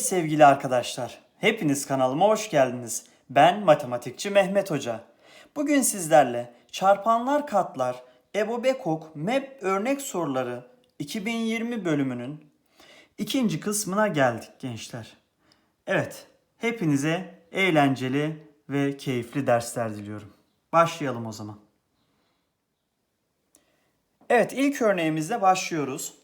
Sevgili arkadaşlar, hepiniz kanalıma hoş geldiniz. Ben matematikçi Mehmet Hoca. Bugün sizlerle çarpanlar katlar Ebo Bekok MEP örnek soruları 2020 bölümünün ikinci kısmına geldik gençler. Evet, hepinize eğlenceli ve keyifli dersler diliyorum. Başlayalım o zaman. Evet, ilk örneğimizle başlıyoruz.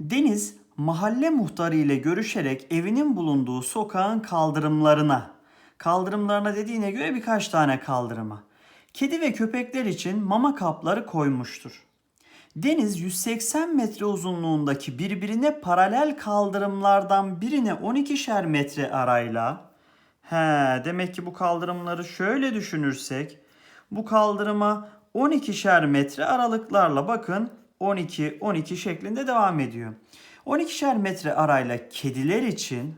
Deniz mahalle muhtarı ile görüşerek evinin bulunduğu sokağın kaldırımlarına, kaldırımlarına dediğine göre birkaç tane kaldırıma, kedi ve köpekler için mama kapları koymuştur. Deniz 180 metre uzunluğundaki birbirine paralel kaldırımlardan birine 12'şer metre arayla He, demek ki bu kaldırımları şöyle düşünürsek bu kaldırıma 12'şer metre aralıklarla bakın 12 12 şeklinde devam ediyor. 12'şer metre arayla kediler için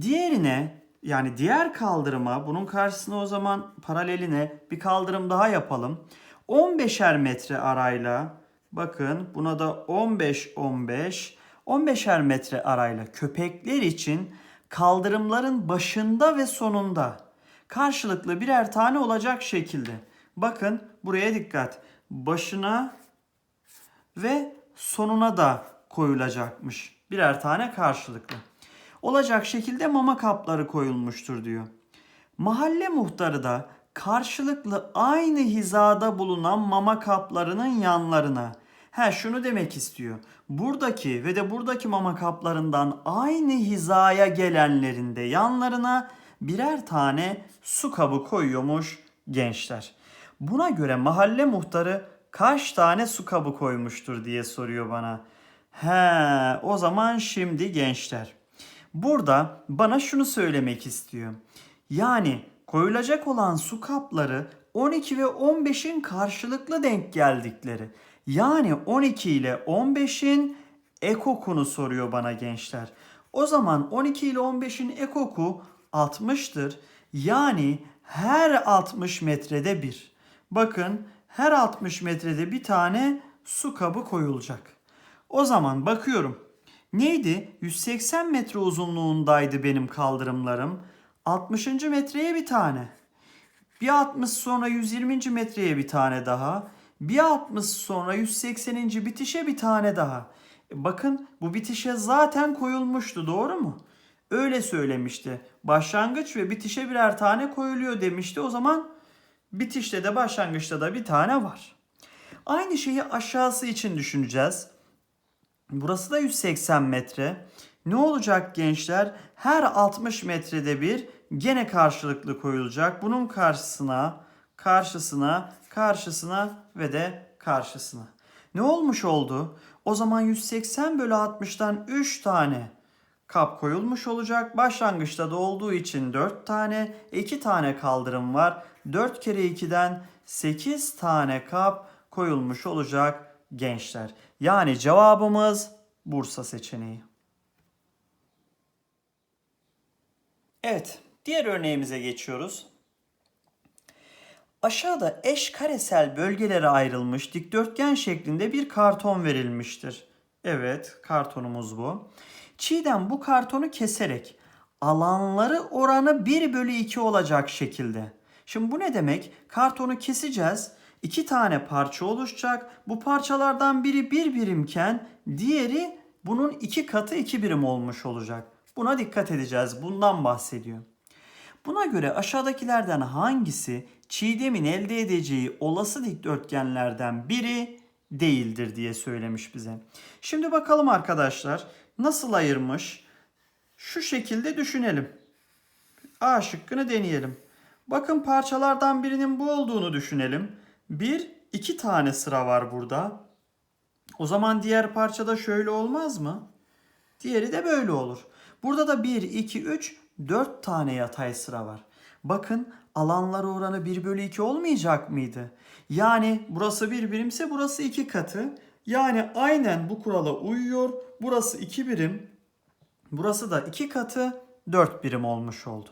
diğerine yani diğer kaldırıma bunun karşısına o zaman paraleline bir kaldırım daha yapalım. 15'er metre arayla bakın buna da 15 15 15'er metre arayla köpekler için kaldırımların başında ve sonunda karşılıklı birer tane olacak şekilde. Bakın buraya dikkat. Başına ve sonuna da koyulacakmış. Birer tane karşılıklı. Olacak şekilde mama kapları koyulmuştur diyor. Mahalle muhtarı da karşılıklı aynı hizada bulunan mama kaplarının yanlarına. He şunu demek istiyor. Buradaki ve de buradaki mama kaplarından aynı hizaya gelenlerinde yanlarına birer tane su kabı koyuyormuş gençler. Buna göre mahalle muhtarı kaç tane su kabı koymuştur diye soruyor bana. He, o zaman şimdi gençler. Burada bana şunu söylemek istiyor. Yani koyulacak olan su kapları 12 ve 15'in karşılıklı denk geldikleri. Yani 12 ile 15'in ekokunu soruyor bana gençler. O zaman 12 ile 15'in ekoku 60'tır. Yani her 60 metrede bir. Bakın her 60 metrede bir tane su kabı koyulacak. O zaman bakıyorum. Neydi? 180 metre uzunluğundaydı benim kaldırımlarım. 60. metreye bir tane. Bir 60 sonra 120. metreye bir tane daha. Bir 60 sonra 180. bitişe bir tane daha. E bakın bu bitişe zaten koyulmuştu doğru mu? Öyle söylemişti. Başlangıç ve bitişe birer tane koyuluyor demişti. O zaman bitişte de başlangıçta da bir tane var. Aynı şeyi aşağısı için düşüneceğiz. Burası da 180 metre. Ne olacak gençler? Her 60 metrede bir gene karşılıklı koyulacak. Bunun karşısına, karşısına, karşısına ve de karşısına. Ne olmuş oldu? O zaman 180 bölü 60'tan 3 tane kap koyulmuş olacak. Başlangıçta da olduğu için 4 tane, 2 tane kaldırım var. 4 kere 2'den 8 tane kap koyulmuş olacak gençler. Yani cevabımız Bursa seçeneği. Evet, diğer örneğimize geçiyoruz. Aşağıda eş karesel bölgelere ayrılmış dikdörtgen şeklinde bir karton verilmiştir. Evet, kartonumuz bu. Çiğdem bu kartonu keserek alanları oranı 1 bölü 2 olacak şekilde. Şimdi bu ne demek? Kartonu keseceğiz. İki tane parça oluşacak. Bu parçalardan biri bir birimken diğeri bunun iki katı iki birim olmuş olacak. Buna dikkat edeceğiz. Bundan bahsediyor. Buna göre aşağıdakilerden hangisi Çiğdem'in elde edeceği olası dikdörtgenlerden biri değildir diye söylemiş bize. Şimdi bakalım arkadaşlar nasıl ayırmış? Şu şekilde düşünelim. A şıkkını deneyelim. Bakın parçalardan birinin bu olduğunu düşünelim. Bir, iki tane sıra var burada. O zaman diğer parçada şöyle olmaz mı? Diğeri de böyle olur. Burada da 1, 2, 3, 4 tane yatay sıra var. Bakın alanlar oranı 1 bölü 2 olmayacak mıydı? Yani burası bir birimse burası 2 katı. Yani aynen bu kurala uyuyor. Burası 2 birim. Burası da 2 katı 4 birim olmuş oldu.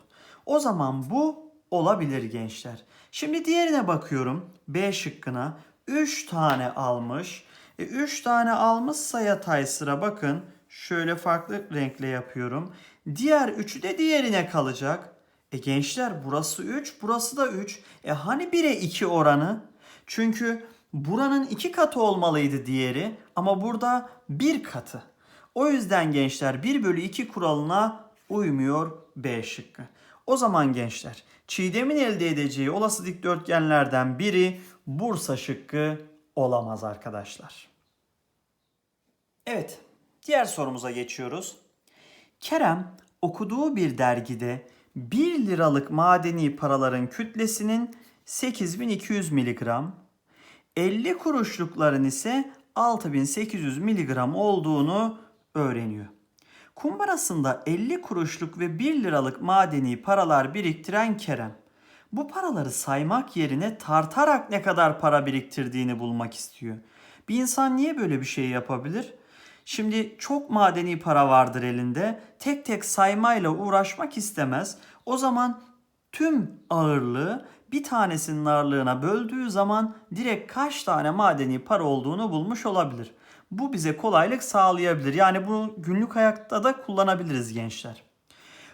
O zaman bu olabilir gençler. Şimdi diğerine bakıyorum. B şıkkına 3 tane almış. 3 e, tane almışsa yatay sıra bakın. şöyle farklı renkle yapıyorum. Diğer üçü de diğerine kalacak. E gençler burası 3, burası da 3. E hani 1'e 2 oranı? Çünkü buranın 2 katı olmalıydı diğeri ama burada 1 katı. O yüzden gençler 1 bölü 2 kuralına uymuyor B şıkkı. O zaman gençler Çiğdem'in elde edeceği olası dikdörtgenlerden biri Bursa şıkkı olamaz arkadaşlar. Evet, diğer sorumuza geçiyoruz. Kerem okuduğu bir dergide 1 liralık madeni paraların kütlesinin 8200 miligram, 50 kuruşlukların ise 6800 miligram olduğunu öğreniyor. Kumbarasında 50 kuruşluk ve 1 liralık madeni paralar biriktiren Kerem, bu paraları saymak yerine tartarak ne kadar para biriktirdiğini bulmak istiyor. Bir insan niye böyle bir şey yapabilir? Şimdi çok madeni para vardır elinde. Tek tek saymayla uğraşmak istemez. O zaman tüm ağırlığı bir tanesinin ağırlığına böldüğü zaman direkt kaç tane madeni para olduğunu bulmuş olabilir. Bu bize kolaylık sağlayabilir. Yani bunu günlük hayatta da kullanabiliriz gençler.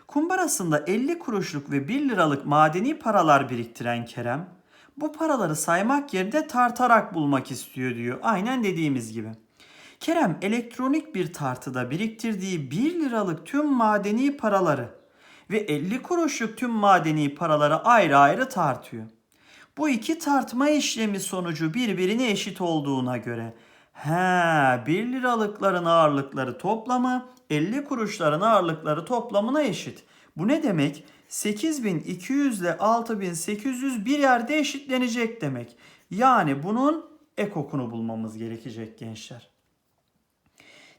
Kumbarasında 50 kuruşluk ve 1 liralık madeni paralar biriktiren Kerem, bu paraları saymak yerine tartarak bulmak istiyor diyor. Aynen dediğimiz gibi. Kerem elektronik bir tartıda biriktirdiği 1 liralık tüm madeni paraları ve 50 kuruşluk tüm madeni paraları ayrı ayrı tartıyor. Bu iki tartma işlemi sonucu birbirine eşit olduğuna göre he 1 liralıkların ağırlıkları toplamı 50 kuruşların ağırlıkları toplamına eşit. Bu ne demek? 8200 ile 6800 bir yerde eşitlenecek demek. Yani bunun ekokunu bulmamız gerekecek gençler.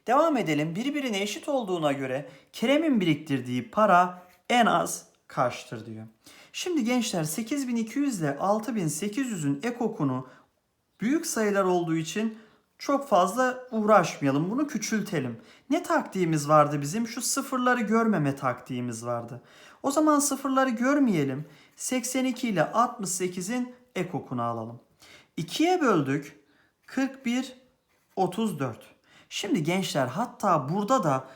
Devam edelim. Birbirine eşit olduğuna göre Kerem'in biriktirdiği para en az kaçtır diyor. Şimdi gençler 8200 ile 6800'ün ekokunu büyük sayılar olduğu için çok fazla uğraşmayalım. Bunu küçültelim. Ne taktiğimiz vardı bizim? Şu sıfırları görmeme taktiğimiz vardı. O zaman sıfırları görmeyelim. 82 ile 68'in ekokunu alalım. 2'ye böldük. 41, 34. Şimdi gençler hatta burada da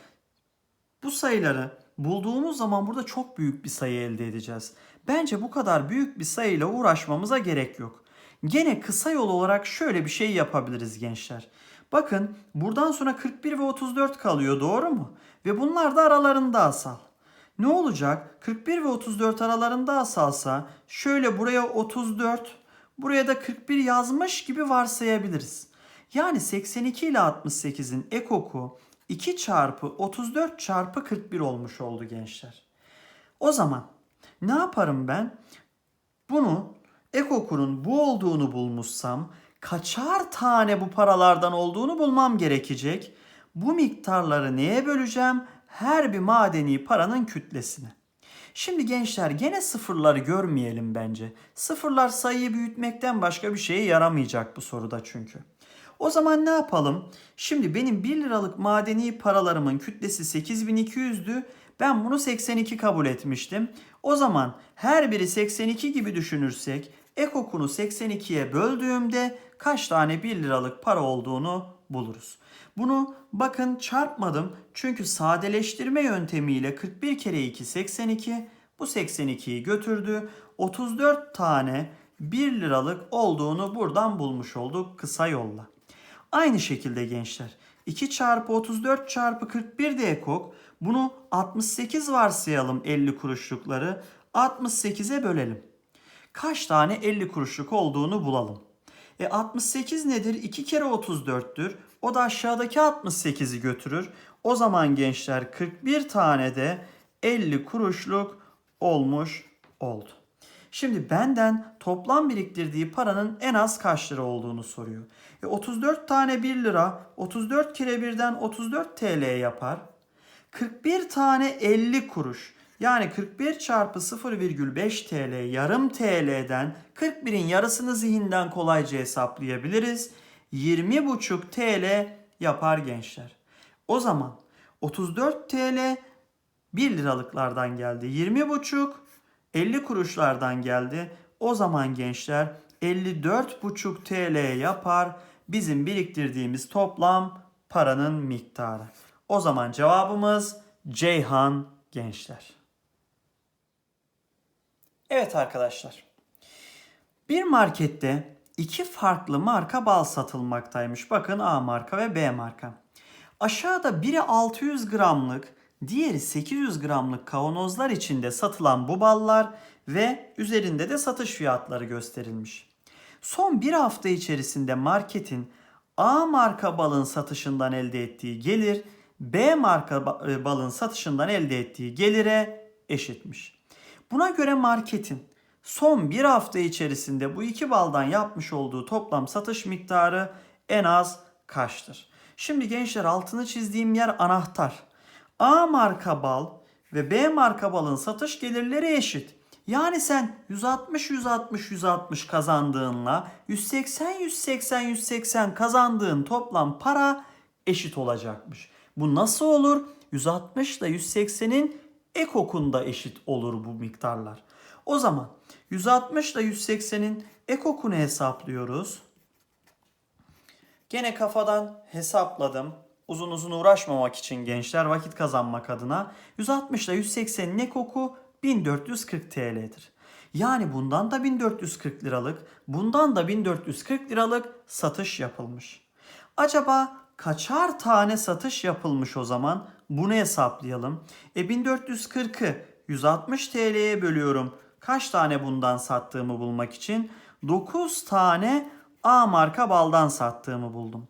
bu sayıları bulduğumuz zaman burada çok büyük bir sayı elde edeceğiz. Bence bu kadar büyük bir sayıyla uğraşmamıza gerek yok. Gene kısa yol olarak şöyle bir şey yapabiliriz gençler. Bakın buradan sonra 41 ve 34 kalıyor doğru mu? Ve bunlar da aralarında asal. Ne olacak? 41 ve 34 aralarında asalsa şöyle buraya 34, buraya da 41 yazmış gibi varsayabiliriz. Yani 82 ile 68'in ekoku 2 çarpı 34 çarpı 41 olmuş oldu gençler. O zaman ne yaparım ben? Bunu ekokunun bu olduğunu bulmuşsam kaçar tane bu paralardan olduğunu bulmam gerekecek. Bu miktarları neye böleceğim? Her bir madeni paranın kütlesine. Şimdi gençler gene sıfırları görmeyelim bence. Sıfırlar sayıyı büyütmekten başka bir şeye yaramayacak bu soruda çünkü. O zaman ne yapalım? Şimdi benim 1 liralık madeni paralarımın kütlesi 8200'dü. Ben bunu 82 kabul etmiştim. O zaman her biri 82 gibi düşünürsek ekokunu 82'ye böldüğümde kaç tane 1 liralık para olduğunu buluruz. Bunu bakın çarpmadım çünkü sadeleştirme yöntemiyle 41 kere 2 82 bu 82'yi götürdü. 34 tane 1 liralık olduğunu buradan bulmuş olduk kısa yolla. Aynı şekilde gençler 2 çarpı 34 çarpı 41 de ekok. Bunu 68 varsayalım 50 kuruşlukları. 68'e bölelim. Kaç tane 50 kuruşluk olduğunu bulalım. E 68 nedir? 2 kere 34'tür. O da aşağıdaki 68'i götürür. O zaman gençler 41 tane de 50 kuruşluk olmuş oldu. Şimdi benden toplam biriktirdiği paranın en az kaç lira olduğunu soruyor. E 34 tane 1 lira 34 kere 1'den 34 TL yapar. 41 tane 50 kuruş. Yani 41 çarpı 0,5 TL yarım TL'den 41'in yarısını zihinden kolayca hesaplayabiliriz. 20,5 TL yapar gençler. O zaman 34 TL 1 liralıklardan geldi. 20,5 50 kuruşlardan geldi. O zaman gençler 54,5 TL yapar bizim biriktirdiğimiz toplam paranın miktarı. O zaman cevabımız Ceyhan gençler. Evet arkadaşlar. Bir markette iki farklı marka bal satılmaktaymış. Bakın A marka ve B marka. Aşağıda biri 600 gramlık, diğeri 800 gramlık kavanozlar içinde satılan bu ballar ve üzerinde de satış fiyatları gösterilmiş. Son bir hafta içerisinde marketin A marka balın satışından elde ettiği gelir B marka e, balın satışından elde ettiği gelire eşitmiş. Buna göre marketin son bir hafta içerisinde bu iki baldan yapmış olduğu toplam satış miktarı en az kaçtır? Şimdi gençler altını çizdiğim yer anahtar. A marka bal ve B marka balın satış gelirleri eşit. Yani sen 160 160 160 kazandığınla 180 180 180 kazandığın toplam para eşit olacakmış. Bu nasıl olur? 160 ile 180'in ekokunda eşit olur bu miktarlar. O zaman 160 ile 180'in ekokunu hesaplıyoruz. Gene kafadan hesapladım. Uzun uzun uğraşmamak için gençler vakit kazanmak adına 160 ile 180'in ekoku 1440 TL'dir. Yani bundan da 1440 liralık, bundan da 1440 liralık satış yapılmış. Acaba kaçar tane satış yapılmış o zaman? Bunu hesaplayalım. E 1440'ı 160 TL'ye bölüyorum. Kaç tane bundan sattığımı bulmak için 9 tane A marka baldan sattığımı buldum.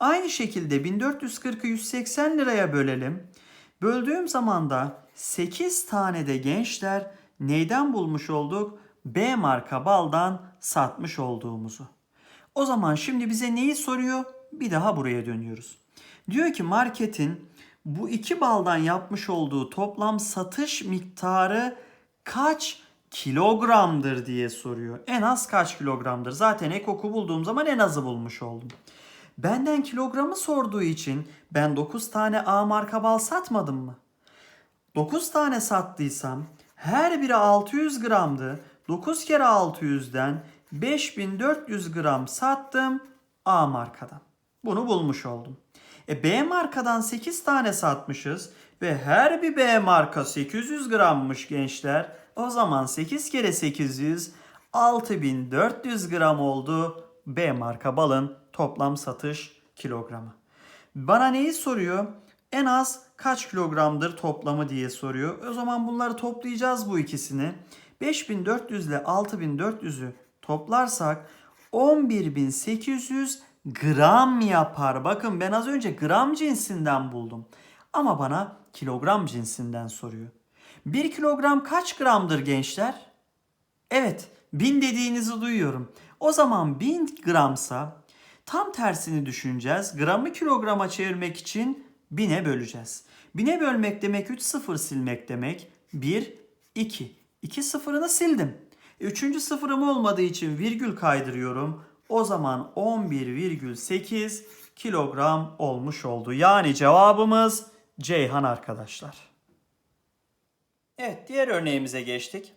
Aynı şekilde 1440'ı 180 liraya bölelim. Böldüğüm zaman da 8 tane de gençler neyden bulmuş olduk? B marka baldan satmış olduğumuzu. O zaman şimdi bize neyi soruyor? Bir daha buraya dönüyoruz. Diyor ki marketin bu iki baldan yapmış olduğu toplam satış miktarı kaç kilogramdır diye soruyor. En az kaç kilogramdır? Zaten ekoku bulduğum zaman en azı bulmuş oldum. Benden kilogramı sorduğu için ben 9 tane A marka bal satmadım mı? 9 tane sattıysam her biri 600 gramdı. 9 kere 600'den 5400 gram sattım A markadan. Bunu bulmuş oldum. E B markadan 8 tane satmışız ve her bir B marka 800 grammış gençler. O zaman 8 kere 800 6400 gram oldu B marka balın toplam satış kilogramı. Bana neyi soruyor? En az kaç kilogramdır toplamı diye soruyor. O zaman bunları toplayacağız bu ikisini. 5400 ile 6400'ü toplarsak 11800 gram yapar. Bakın ben az önce gram cinsinden buldum. Ama bana kilogram cinsinden soruyor. 1 kilogram kaç gramdır gençler? Evet, 1000 dediğinizi duyuyorum. O zaman 1000 gramsa tam tersini düşüneceğiz. Gramı kilograma çevirmek için 1000'e böleceğiz. 1000'e bölmek demek 3 sıfır silmek demek. 1, 2. 2 sıfırını sildim. E, Üçüncü sıfırım olmadığı için virgül kaydırıyorum. O zaman 11,8 kilogram olmuş oldu. Yani cevabımız Ceyhan arkadaşlar. Evet diğer örneğimize geçtik.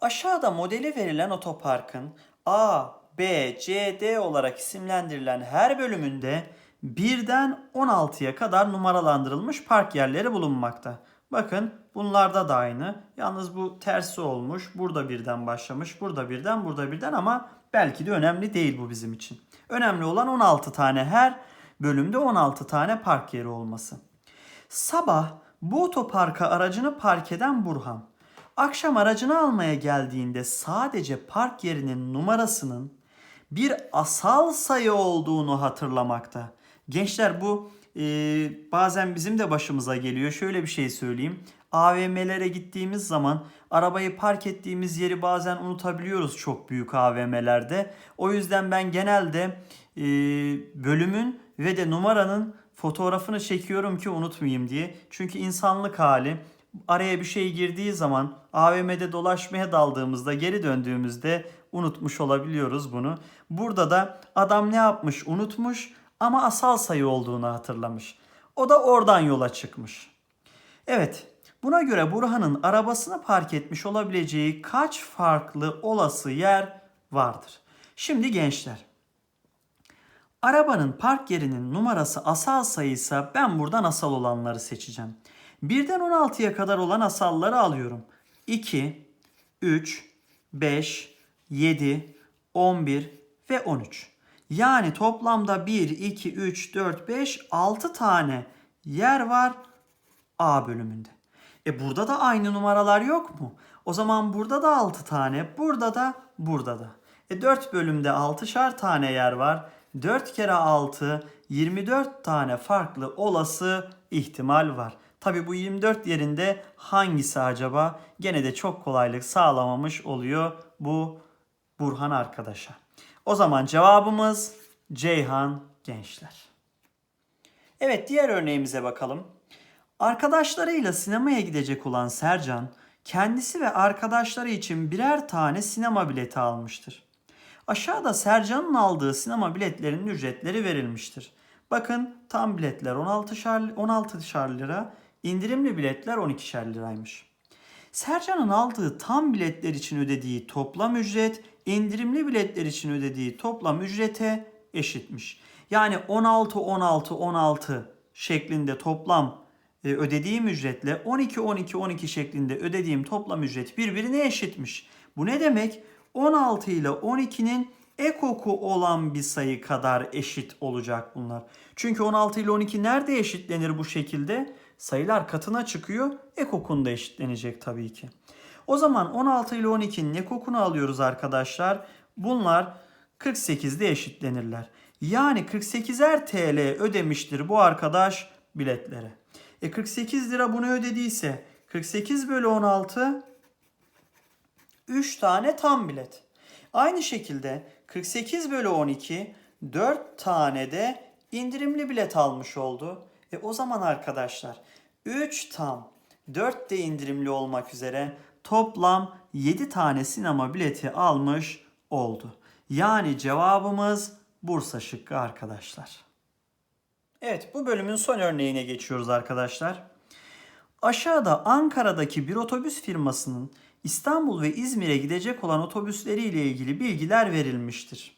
Aşağıda modeli verilen otoparkın A, B, C, D olarak isimlendirilen her bölümünde birden 16'ya kadar numaralandırılmış park yerleri bulunmakta. Bakın bunlarda da aynı. Yalnız bu tersi olmuş. Burada birden başlamış. Burada birden, burada birden ama belki de önemli değil bu bizim için. Önemli olan 16 tane her bölümde 16 tane park yeri olması. Sabah bu otoparka aracını park eden Burhan, akşam aracını almaya geldiğinde sadece park yerinin numarasının bir asal sayı olduğunu hatırlamakta. Gençler bu e, bazen bizim de başımıza geliyor. Şöyle bir şey söyleyeyim. AVM'lere gittiğimiz zaman arabayı park ettiğimiz yeri bazen unutabiliyoruz çok büyük AVM'lerde. O yüzden ben genelde e, bölümün ve de numaranın fotoğrafını çekiyorum ki unutmayayım diye. Çünkü insanlık hali araya bir şey girdiği zaman AVM'de dolaşmaya daldığımızda geri döndüğümüzde unutmuş olabiliyoruz bunu. Burada da adam ne yapmış unutmuş ama asal sayı olduğunu hatırlamış. O da oradan yola çıkmış. Evet buna göre Burhan'ın arabasını park etmiş olabileceği kaç farklı olası yer vardır? Şimdi gençler Arabanın park yerinin numarası asal sayıysa ben buradan asal olanları seçeceğim. 1'den 16'ya kadar olan asalları alıyorum. 2, 3, 5, 7, 11 ve 13. Yani toplamda 1, 2, 3, 4, 5, 6 tane yer var A bölümünde. E burada da aynı numaralar yok mu? O zaman burada da 6 tane, burada da, burada da. E 4 bölümde 6'şar tane yer var. 4 kere 6, 24 tane farklı olası ihtimal var. Tabi bu 24 yerinde hangisi acaba? Gene de çok kolaylık sağlamamış oluyor bu Burhan arkadaşa. O zaman cevabımız Ceyhan gençler. Evet diğer örneğimize bakalım. Arkadaşlarıyla sinemaya gidecek olan Sercan, kendisi ve arkadaşları için birer tane sinema bileti almıştır. Aşağıda Sercan'ın aldığı sinema biletlerinin ücretleri verilmiştir. Bakın tam biletler 16'şar 16'şar lira, indirimli biletler 12'şer liraymış. Sercan'ın aldığı tam biletler için ödediği toplam ücret indirimli biletler için ödediği toplam ücrete eşitmiş. Yani 16 16 16 şeklinde toplam e, ödediğim ücretle 12 12 12 şeklinde ödediğim toplam ücret birbirine eşitmiş. Bu ne demek? 16 ile 12'nin ekoku olan bir sayı kadar eşit olacak bunlar. Çünkü 16 ile 12 nerede eşitlenir bu şekilde? Sayılar katına çıkıyor. Ekokunda eşitlenecek tabii ki. O zaman 16 ile 12'nin ekokunu alıyoruz arkadaşlar. Bunlar 48'de eşitlenirler. Yani 48'er TL ödemiştir bu arkadaş biletlere. E 48 lira bunu ödediyse 48 bölü 16 3 tane tam bilet. Aynı şekilde 48 bölü 12 4 tane de indirimli bilet almış oldu. E o zaman arkadaşlar 3 tam 4 de indirimli olmak üzere toplam 7 tane sinema bileti almış oldu. Yani cevabımız Bursa şıkkı arkadaşlar. Evet bu bölümün son örneğine geçiyoruz arkadaşlar. Aşağıda Ankara'daki bir otobüs firmasının İstanbul ve İzmir'e gidecek olan otobüsleriyle ilgili bilgiler verilmiştir.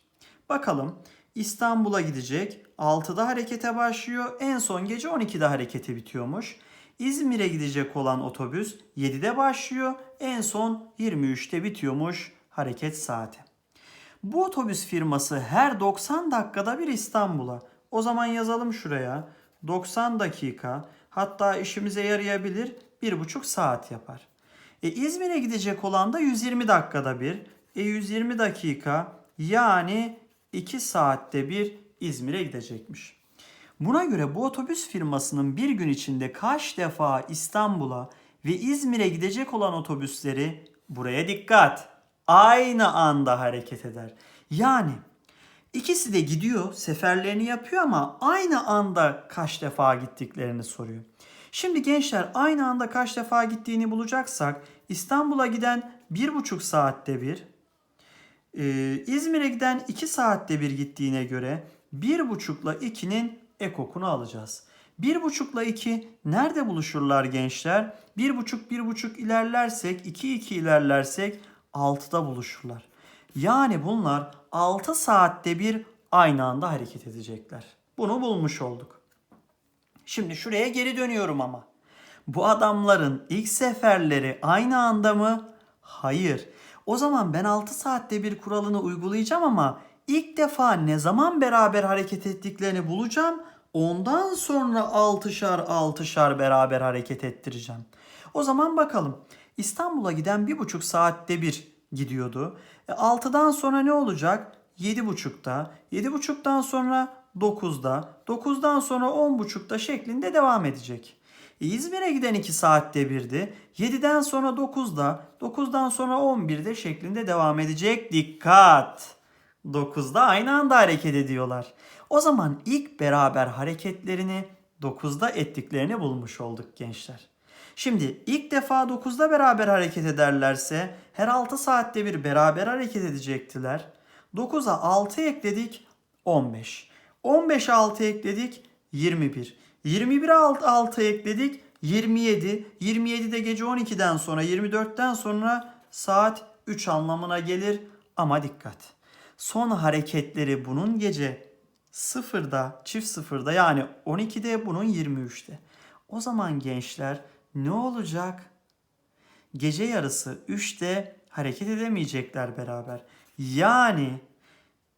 Bakalım İstanbul'a gidecek 6'da harekete başlıyor en son gece 12'de harekete bitiyormuş. İzmir'e gidecek olan otobüs 7'de başlıyor en son 23'te bitiyormuş hareket saati. Bu otobüs firması her 90 dakikada bir İstanbul'a. O zaman yazalım şuraya. 90 dakika hatta işimize yarayabilir 1,5 saat yapar. E, İzmir'e gidecek olan da 120 dakikada bir. E, 120 dakika yani 2 saatte bir İzmir'e gidecekmiş. Buna göre bu otobüs firmasının bir gün içinde kaç defa İstanbul'a ve İzmir'e gidecek olan otobüsleri buraya dikkat aynı anda hareket eder. Yani ikisi de gidiyor, seferlerini yapıyor ama aynı anda kaç defa gittiklerini soruyor. Şimdi gençler aynı anda kaç defa gittiğini bulacaksak İstanbul'a giden 1,5 saatte bir, e, İzmir'e giden 2 saatte bir gittiğine göre 1,5 ile 2'nin ekokunu alacağız. 1,5 ile 2 nerede buluşurlar gençler? 1,5 1,5 ilerlersek 2 2 ilerlersek 6'da buluşurlar. Yani bunlar 6 saatte bir aynı anda hareket edecekler. Bunu bulmuş olduk. Şimdi şuraya geri dönüyorum ama. Bu adamların ilk seferleri aynı anda mı? Hayır. O zaman ben 6 saatte bir kuralını uygulayacağım ama ilk defa ne zaman beraber hareket ettiklerini bulacağım. Ondan sonra 6'şar 6'şar beraber hareket ettireceğim. O zaman bakalım. İstanbul'a giden 1,5 saatte bir gidiyordu. E 6'dan sonra ne olacak? 7.30'da. 7.30'dan sonra 9'da. 9'dan sonra 10.30'da şeklinde devam edecek. E İzmir'e giden 2 saatte birdi. 7'den sonra 9'da. 9'dan sonra 11'de şeklinde devam edecek. Dikkat! 9'da aynı anda hareket ediyorlar. O zaman ilk beraber hareketlerini 9'da ettiklerini bulmuş olduk gençler. Şimdi ilk defa 9'da beraber hareket ederlerse her 6 saatte bir beraber hareket edecektiler. 9'a 6 ekledik 15. 15'e 6 ekledik 21. 21'e 6, 6 ekledik 27. 27 de gece 12'den sonra 24'ten sonra saat 3 anlamına gelir ama dikkat. Son hareketleri bunun gece sıfırda, çift sıfırda yani 12'de bunun 23'te. O zaman gençler ne olacak? Gece yarısı 3'te hareket edemeyecekler beraber. Yani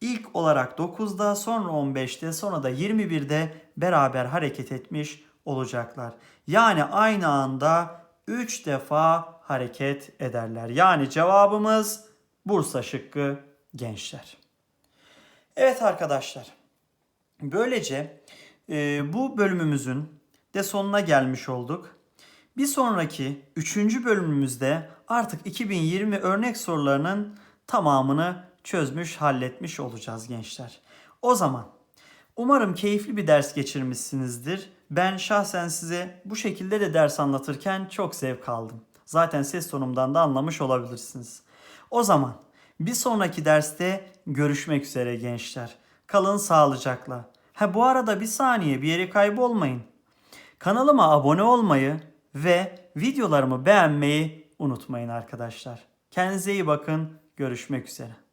ilk olarak 9'da sonra 15'te sonra da 21'de beraber hareket etmiş olacaklar. Yani aynı anda 3 defa hareket ederler. Yani cevabımız Bursa şıkkı gençler. Evet arkadaşlar. Böylece e, bu bölümümüzün de sonuna gelmiş olduk. Bir sonraki 3. bölümümüzde artık 2020 örnek sorularının tamamını çözmüş, halletmiş olacağız gençler. O zaman umarım keyifli bir ders geçirmişsinizdir. Ben şahsen size bu şekilde de ders anlatırken çok zevk aldım. Zaten ses tonumdan da anlamış olabilirsiniz. O zaman bir sonraki derste görüşmek üzere gençler. Kalın sağlıcakla. Ha bu arada bir saniye bir yere kaybolmayın. Kanalıma abone olmayı ve videolarımı beğenmeyi unutmayın arkadaşlar. Kendinize iyi bakın. Görüşmek üzere.